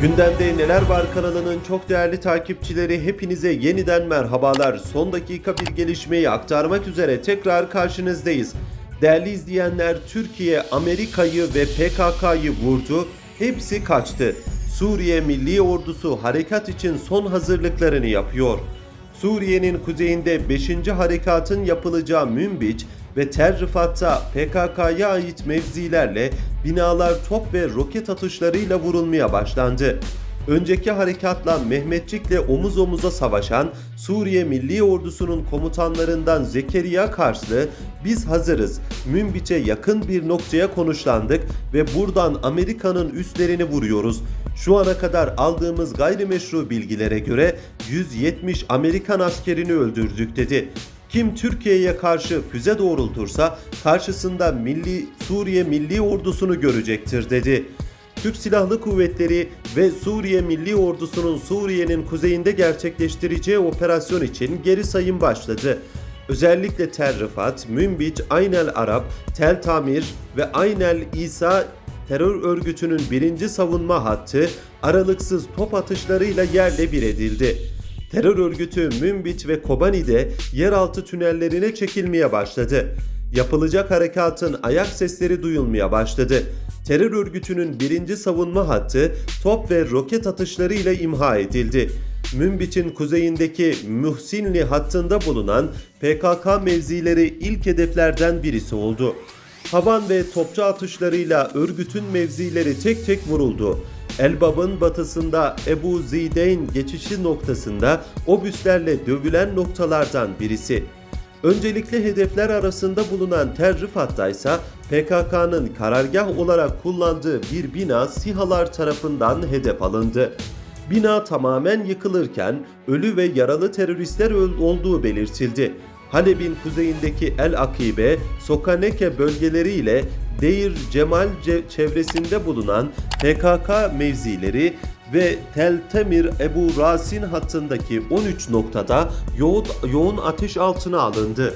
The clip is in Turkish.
Gündemde Neler Var kanalının çok değerli takipçileri hepinize yeniden merhabalar. Son dakika bir gelişmeyi aktarmak üzere tekrar karşınızdayız. Değerli izleyenler Türkiye Amerika'yı ve PKK'yı vurdu. Hepsi kaçtı. Suriye Milli Ordusu harekat için son hazırlıklarını yapıyor. Suriye'nin kuzeyinde 5. harekatın yapılacağı Münbiç ve Tel Rifat'ta PKK'ya ait mevzilerle binalar top ve roket atışlarıyla vurulmaya başlandı. Önceki harekatla Mehmetçik'le omuz omuza savaşan Suriye Milli Ordusu'nun komutanlarından Zekeriya Karslı biz hazırız. Münbiç'e yakın bir noktaya konuşlandık ve buradan Amerika'nın üslerini vuruyoruz. Şu ana kadar aldığımız gayrimeşru bilgilere göre 170 Amerikan askerini öldürdük dedi. Kim Türkiye'ye karşı füze doğrultursa karşısında Milli Suriye Milli Ordusunu görecektir dedi. Türk Silahlı Kuvvetleri ve Suriye Milli Ordusu'nun Suriye'nin kuzeyinde gerçekleştireceği operasyon için geri sayım başladı. Özellikle Tel Rifat, Münbiç, Aynel Arap, Tel Tamir ve Aynel İsa terör örgütünün birinci savunma hattı aralıksız top atışlarıyla yerle bir edildi. Terör örgütü Münbiç ve Kobani'de yeraltı tünellerine çekilmeye başladı. Yapılacak harekatın ayak sesleri duyulmaya başladı. Terör örgütünün birinci savunma hattı top ve roket atışlarıyla imha edildi. Münbiç'in kuzeyindeki Muhsinli hattında bulunan PKK mevzileri ilk hedeflerden birisi oldu. Havan ve topçu atışlarıyla örgütün mevzileri tek tek vuruldu. Elbab'ın batısında Ebu Zideyn geçişi noktasında obüslerle dövülen noktalardan birisi. Öncelikli hedefler arasında bulunan Tel Rifat'ta PKK'nın karargah olarak kullandığı bir bina SİHA'lar tarafından hedef alındı. Bina tamamen yıkılırken ölü ve yaralı teröristler olduğu belirtildi. Halep'in kuzeyindeki El Akibe, Sokaneke bölgeleriyle Deir Cemal ce- çevresinde bulunan PKK mevzileri ve Tel Temir Ebu Rasin hattındaki 13 noktada yoğun ateş altına alındı.